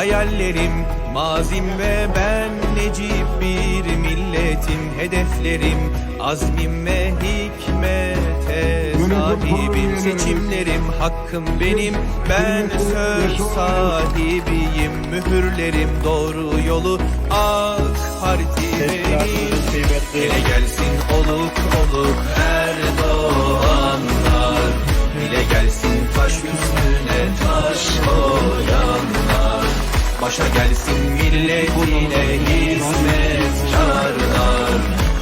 hayallerim Mazim ve ben necip bir milletim. Hedeflerim azmim ve hikmete sahibim. Seçimlerim hakkım benim. Ben söz sahibiyim. Mühürlerim doğru yolu AK Parti benim Başa gelsin milletine hizmetkarlar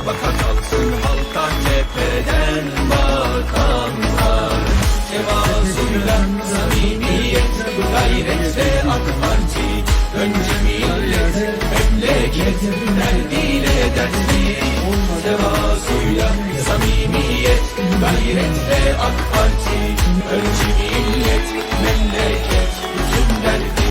Baka kalsın halka tepeden bakanlar. Tevazuyla samimiyet Gayretle AK Parti. Önce millet memleket Derdiyle dertli. Tevazuyla samimiyet Gayretle AK Parti. Önce millet